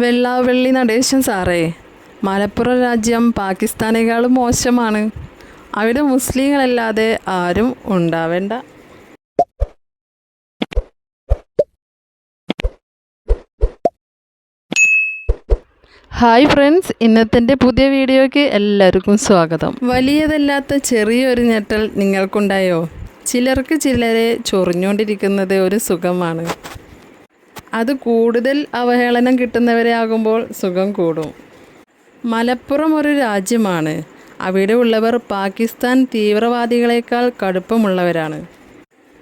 വെള്ളാവെള്ളി നടേശൻ സാറേ മലപ്പുറം രാജ്യം പാകിസ്ഥാനേക്കാളും മോശമാണ്. അവിടെ മുസ്ലിങ്ങളല്ലാതെ ആരും ഉണ്ടാവേണ്ട. ഹായ് ഫ്രണ്ട്സ് ഇന്നത്തെ പുതിയ വീഡിയോയ്ക്ക് എല്ലാവർക്കും സ്വാഗതം. വലിയതല്ലാത്ത ചെറിയൊരു ഞെട്ടൽ നിങ്ങൾക്കുണ്ടായോ? ചിലർക്ക് ചിലരെ ചൊറിഞ്ഞുകൊണ്ടിരിക്കുന്നത് ഒരു സുഖമാണ്. അത് കൂടുതൽ അവഹേളനം കിട്ടുന്നവരെ ആകുമ്പോൾ സുഖം കൂടും. മലപ്പുറം ഒരു രാജ്യമാണ്. അവിടെ ഉള്ളവർ പാകിസ്ഥാൻ തീവ്രവാദികളെക്കാൾ കടുപ്പമുള്ളവരാണ്.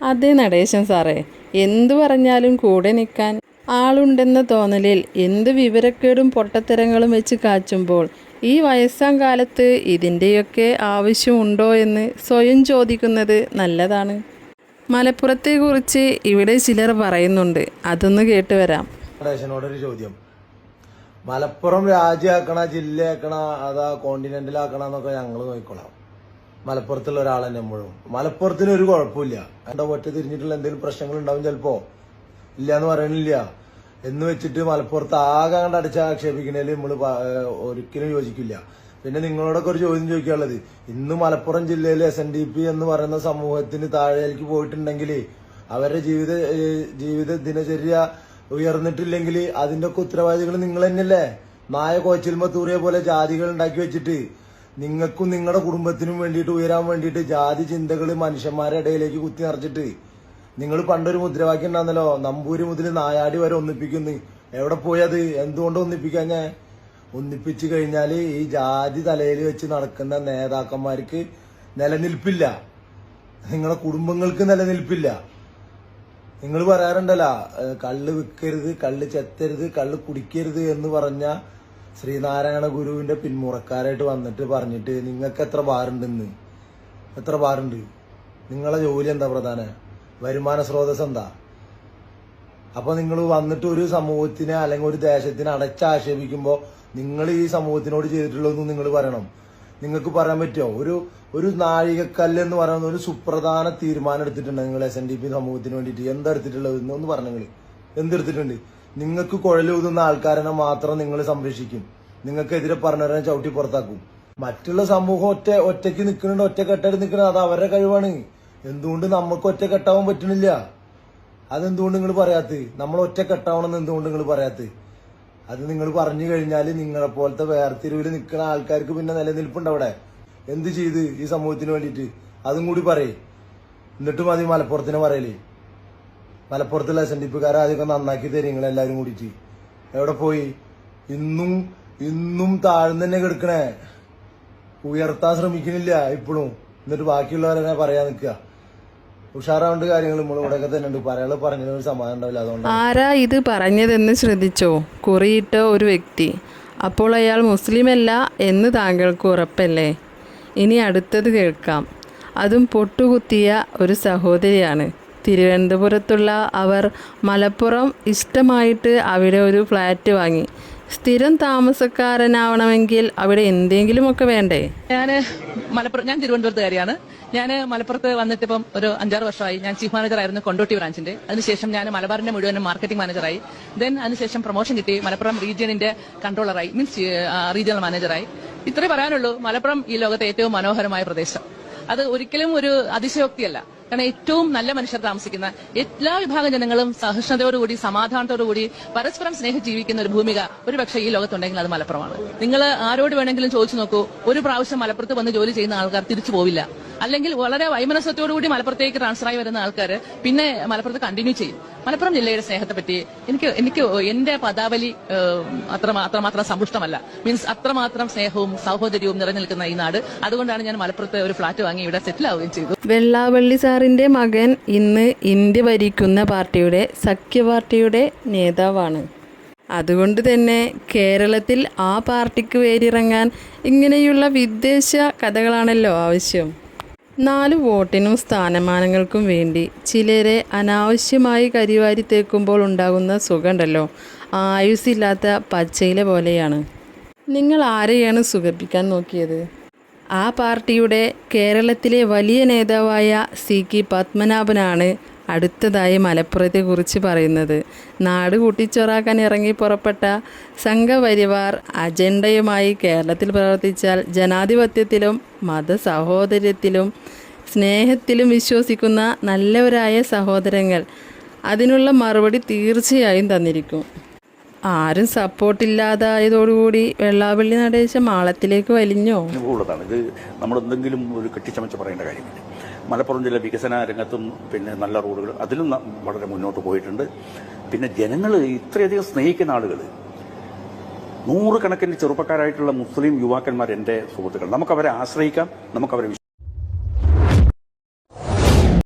അതെ നടേശൻ സാറേ എന്തു പറഞ്ഞാലും കൂടെ നിൽക്കാൻ ആളുണ്ടെന്ന തോന്നലിൽ എന്ത് വിവരക്കേടും പൊട്ടത്തരങ്ങളും വെച്ച് കാച്ചുമ്പോൾ ഈ വയസ്സാം കാലത്ത് ഇതിന്റെയൊക്കെ ആവശ്യമുണ്ടോ എന്ന് സ്വയം ചോദിക്കുന്നത് നല്ലതാണ്. മലപ്പുറത്തെക്കുറിച്ച് ഇവിടെ ചിലർ പറയുന്നുണ്ട്. അതൊന്ന് കേട്ട് വരാം. ഒരു ചോദ്യം. മലപ്പുറം രാജ്യമാക്കണ ജില്ലയാക്കണ അതാ കോണ്ടിനെന്റിലാക്കണ എന്നൊക്കെ ഞങ്ങൾ നോക്കിക്കോളാം. മലപ്പുറത്തുള്ള ഒരാൾ തന്നെ മലപ്പുറത്തിന് ഒരു കുഴപ്പമില്ല. എന്റെ ഒറ്റ തിരിഞ്ഞിട്ടുള്ള എന്തെങ്കിലും പ്രശ്നങ്ങൾ ഉണ്ടാവും ചിലപ്പോ? ഇല്ല എന്ന് പറയണില്ല. എന്ന് വെച്ചിട്ട് മലപ്പുറത്ത് ആകെ കണ്ട് അടിച്ച് ആക്ഷേപിക്കണേൽ നമ്മൾ ഒരിക്കലും യോജിക്കില്ല. പിന്നെ നിങ്ങളോടൊക്കെ ഒരു ചോദ്യം ചോദിക്കാനുള്ളത്. ഇന്ന് മലപ്പുറം ജില്ലയിൽ എസ് എൻ ഡി പി എന്ന് പറയുന്ന സമൂഹത്തിന് താഴേക്ക് പോയിട്ടുണ്ടെങ്കിൽ അവരുടെ ജീവിത ജീവിത ദിനചര്യ ഉയർന്നിട്ടില്ലെങ്കിൽ അതിന്റെ ഒക്കെ ഉത്തരവാദികൾ നിങ്ങൾ തന്നെയല്ലേ മായ കോച്ചിൽമ തൂറിയ പോലെ ജാതികൾ ഉണ്ടാക്കി വെച്ചിട്ട് നിങ്ങൾക്കും നിങ്ങളുടെ കുടുംബത്തിനും വേണ്ടിയിട്ട് ഉയരാൻ വേണ്ടിയിട്ട് ജാതി ചിന്തകൾ മനുഷ്യന്മാരുടെ ഇടയിലേക്ക് കുത്തി നിറച്ചിട്ട് നിങ്ങൾ പണ്ടൊരു മുദ്രാവാക്യം ഉണ്ടായിരുന്നല്ലോ നമ്പൂരി മുതൽ നായാടി വരെ ഒന്നിപ്പിക്കുന്നു. എവിടെ പോയത് എന്തുകൊണ്ട് ഒന്നിപ്പിക്കാഞ്ഞേ? ഒന്നിപ്പിച്ചു കഴിഞ്ഞാൽ ഈ ജാതി തലയിൽ വെച്ച് നടക്കുന്ന നേതാക്കന്മാർക്ക് നിലനിൽപ്പില്ല. നിങ്ങളെ കുടുംബങ്ങൾക്ക് നിലനിൽപ്പില്ല. നിങ്ങൾ പറയാറുണ്ടല്ലോ കള്ള് വിൽക്കരുത് കള്ള് ചെത്തരുത് കള്ള് കുടിക്കരുത് എന്ന് പറഞ്ഞ ശ്രീനാരായണ ഗുരുവിന്റെ പിന്മുറക്കാരായിട്ട് വന്നിട്ട് പറഞ്ഞിട്ട് നിങ്ങൾക്ക് എത്ര ബാറുണ്ടെന്ന് എത്ര ബാറുണ്ട് നിങ്ങളെ ജോലി എന്താ പ്രധാന? വരുമാന സ്രോതസ് എന്താ? അപ്പൊ നിങ്ങൾ വന്നിട്ട് ഒരു സമൂഹത്തിനെ അല്ലെങ്കിൽ ഒരു ദേശത്തിനെ അടച്ചാക്ഷേപിക്കുമ്പോൾ നിങ്ങൾ ഈ സമൂഹത്തിനോട് ചെയ്തിട്ടുള്ളതെന്ന് നിങ്ങൾ പറയണം. നിങ്ങൾക്ക് പറയാൻ പറ്റുമോ? ഒരു ഒരു നാഴികക്കല്ല് എന്ന് പറയുന്ന ഒരു സുപ്രധാന തീരുമാനം എടുത്തിട്ടുണ്ട് നിങ്ങൾ എസ് എൻ ഡി പി സമൂഹത്തിന് വേണ്ടിയിട്ട്. എന്തെടുത്തിട്ടുള്ളത് എന്ന് പറഞ്ഞു നിങ്ങൾ എന്തെടുത്തിട്ടുണ്ട്? നിങ്ങൾക്ക് കുഴലൂതുന്ന ആൾക്കാരനെ മാത്രം നിങ്ങൾ സംരക്ഷിക്കും. നിങ്ങൾക്കെതിരെ പറഞ്ഞവരെ ചവിട്ടി പുറത്താക്കും. മറ്റുള്ള സമൂഹം ഒറ്റ ഒറ്റയ്ക്ക് നിൽക്കുന്നുണ്ട് ഒറ്റക്കെട്ടായിട്ട് നിൽക്കുന്നുണ്ട് അത് അവരുടെ കഴിവാണ്. എന്തുകൊണ്ട് നമുക്ക് ഒറ്റക്കെട്ടാവാൻ പറ്റുന്നില്ല അതെന്തുകൊണ്ട് നിങ്ങൾ പറയാത്ത നമ്മൾ ഒറ്റ കെട്ടാവണമെന്ന് എന്തുകൊണ്ട് നിങ്ങൾ പറയാത്ത അത് നിങ്ങൾ പറഞ്ഞു കഴിഞ്ഞാൽ നിങ്ങളെ പോലത്തെ വേർതിരിവിൽ നിൽക്കുന്ന ആൾക്കാർക്ക് പിന്നെ നിലനിൽപ്പുണ്ട് അവിടെ. എന്ത് ചെയ്ത് ഈ സമൂഹത്തിന് വേണ്ടിയിട്ട്? അതും കൂടി പറയേ. എന്നിട്ട് മതി മലപ്പുറത്തിന് പറയലേ. മലപ്പുറത്തുള്ള എസ് എൻ ഡി പിക്കാരെ ആദ്യമൊക്കെ നന്നാക്കി തരും നിങ്ങൾ എല്ലാവരും കൂടിയിട്ട്. എവിടെ പോയി? ഇന്നും ഇന്നും താഴ്ന്നു തന്നെ കിടക്കണേ. ഉയർത്താൻ ശ്രമിക്കണില്ല ഇപ്പോഴും എന്നിട്ട് ബാക്കിയുള്ളവരെ പറയാൻ നിൽക്കുക? ഉഷാറാവേണ്ട കാര്യങ്ങൾ നമ്മൾ തന്നെ ഉണ്ട് പറയാനുള്ള പറഞ്ഞതിന് ഒരു സമാധാനം ഉണ്ടാവില്ല. അതുകൊണ്ട് ആരാ ഇത് പറഞ്ഞതെന്ന് ശ്രദ്ധിച്ചോ? കുറിയിട്ട ഒരു വ്യക്തി. അപ്പോൾ അയാൾ മുസ്ലിമല്ല എന്ന് താങ്കൾക്ക് ഉറപ്പല്ലേ? ഇനി അടുത്തത് കേൾക്കാം. അതും പൊട്ടുകുത്തിയ ഒരു സഹോദരിയാണ്. തിരുവനന്തപുരത്തുള്ള അവർ മലപ്പുറം ഇഷ്ടമായിട്ട് അവിടെ ഒരു ഫ്ലാറ്റ് വാങ്ങി. സ്ഥിരം താമസക്കാരനാവണമെങ്കിൽ അവിടെ എന്തെങ്കിലുമൊക്കെ വേണ്ടേ? ഞാൻ മലപ്പുറം ഞാൻ തിരുവനന്തപുരത്തുകാരിയാണ് ഞാൻ മലപ്പുറത്ത് വന്നിട്ട് ഇപ്പം ഒരു അഞ്ചാറ് വർഷമായി. ഞാൻ ചീഫ് മാനേജർ ആയിരുന്നു കൊണ്ടോട്ടി ബ്രാഞ്ചിന്റെ. അതിനുശേഷം ഞാൻ മലബാറിന്റെ മുഴുവൻ മാർക്കറ്റിംഗ് മാനേജറായി. ദെൻ അതിനുശേഷം പ്രൊമോഷൻ കിട്ടി. മലപ്പുറം റീജിയനിന്റെ കൺട്രോളറായി മീൻസ് റീജിയണൽ മാനേജറായി ഇത്രേ പറയാനുള്ളൂ. മലപ്പുറം ഈ ലോകത്തെ ഏറ്റവും മനോഹരമായ പ്രദേശം. അത് ഒരിക്കലും ഒരു അതിശയോക്തിയല്ല. കാരണം ഏറ്റവും നല്ല മനുഷ്യർ താമസിക്കുന്ന എല്ലാ വിഭാഗം ജനങ്ങളും സഹിഷ്ണുതയോടുകൂടി സമാധാനത്തോടുകൂടി പരസ്പരം സ്നേഹം ജീവിക്കുന്ന ഒരു ഭൂമിക ഒരു പക്ഷേ ഈ ലോകത്തുണ്ടെങ്കിൽ അത് മലപ്പുറമാണ്. നിങ്ങൾ ആരോട് വേണമെങ്കിലും ചോദിച്ചു നോക്കൂ. ഒരു പ്രാവശ്യം മലപ്പുറത്ത് വന്ന് ജോലി ചെയ്യുന്ന ആൾക്കാർ തിരിച്ചു പോവില്ല. അല്ലെങ്കിൽ വളരെ വൈമനസ്യത്തോടുകൂടി മലപ്പുറത്തേക്ക് ട്രാൻസ്ഫർ ആയി വരുന്ന ആൾക്കാർ പിന്നെ മലപ്പുറത്ത് കണ്ടിന്യൂ ചെയ്യും. മലപ്പുറം ജില്ലയുടെ സ്നേഹത്തെ പറ്റി എനിക്ക് എനിക്ക് എന്റെ പദാവലി അത്ര അത്രമാത്രം സമ്പുഷ്ടമല്ല. മീൻസ് അത്രമാത്രം സ്നേഹവും സഹോദര്യവും നിൽക്കുന്ന ഈ നാട്. അതുകൊണ്ടാണ് ഞാൻ മലപ്പുറത്ത് ഒരു ഫ്ലാറ്റ് വാങ്ങി ഇവിടെ സെറ്റിൽ ആവുകയും ചെയ്തു വെള്ളാവള്ളി സാറിന്റെ മകൻ ഇന്ന് ഇന്ത്യ ഭരിക്കുന്ന പാർട്ടിയുടെ സഖ്യ പാർട്ടിയുടെ നേതാവാണ്. അതുകൊണ്ട് തന്നെ കേരളത്തിൽ ആ പാർട്ടിക്ക് വേരിറങ്ങാൻ ഇങ്ങനെയുള്ള വിദേശ കഥകളാണല്ലോ ആവശ്യം. നാല് വോട്ടിനും സ്ഥാനമാനങ്ങൾക്കും വേണ്ടി ചിലരെ അനാവശ്യമായി കരിവാരി തേക്കുമ്പോൾ ഉണ്ടാകുന്ന സുഖമുണ്ടല്ലോ. ആയുസ്സില്ലാത്ത പച്ചയില പോലെയാണ്. നിങ്ങൾ ആരെയാണ് സുഖിപ്പിക്കാൻ നോക്കിയത്? ആ പാർട്ടിയുടെ കേരളത്തിലെ വലിയ നേതാവായ സി കെ പത്മനാഭനാണ് അടുത്തതായി മലപ്പുറത്തെക്കുറിച്ച് പറയുന്നത്. നാട് കൂട്ടിച്ചോറാക്കാൻ ഇറങ്ങി പുറപ്പെട്ട സംഘപരിവാർ അജണ്ടയുമായി കേരളത്തിൽ പ്രവർത്തിച്ചാൽ ജനാധിപത്യത്തിലും മതസഹോദര്യത്തിലും സ്നേഹത്തിലും വിശ്വസിക്കുന്ന നല്ലവരായ സഹോദരങ്ങൾ അതിനുള്ള മറുപടി തീർച്ചയായും തന്നിരിക്കും. ആരും സപ്പോർട്ടില്ലാതായതോടുകൂടി വെള്ളാപ്പള്ളി നടേശ മാളത്തിലേക്ക് വലിഞ്ഞോ? ഇത് നമ്മൾ എന്തെങ്കിലും ഒരു കെട്ടിച്ചമച്ച് പറയേണ്ട കാര്യമില്ല. മലപ്പുറം ജില്ല വികസന രംഗത്തും പിന്നെ നല്ല റോഡുകൾ അതിലും വളരെ മുന്നോട്ട് പോയിട്ടുണ്ട്. പിന്നെ ജനങ്ങൾ ഇത്രയധികം സ്നേഹിക്കുന്ന ആളുകൾ നൂറുകണക്കിന് ചെറുപ്പക്കാരായിട്ടുള്ള മുസ്ലിം യുവാക്കന്മാർ എന്റെ സുഹൃത്തുക്കൾ. നമുക്കവരെ ആശ്രയിക്കാം. നമുക്കവരെ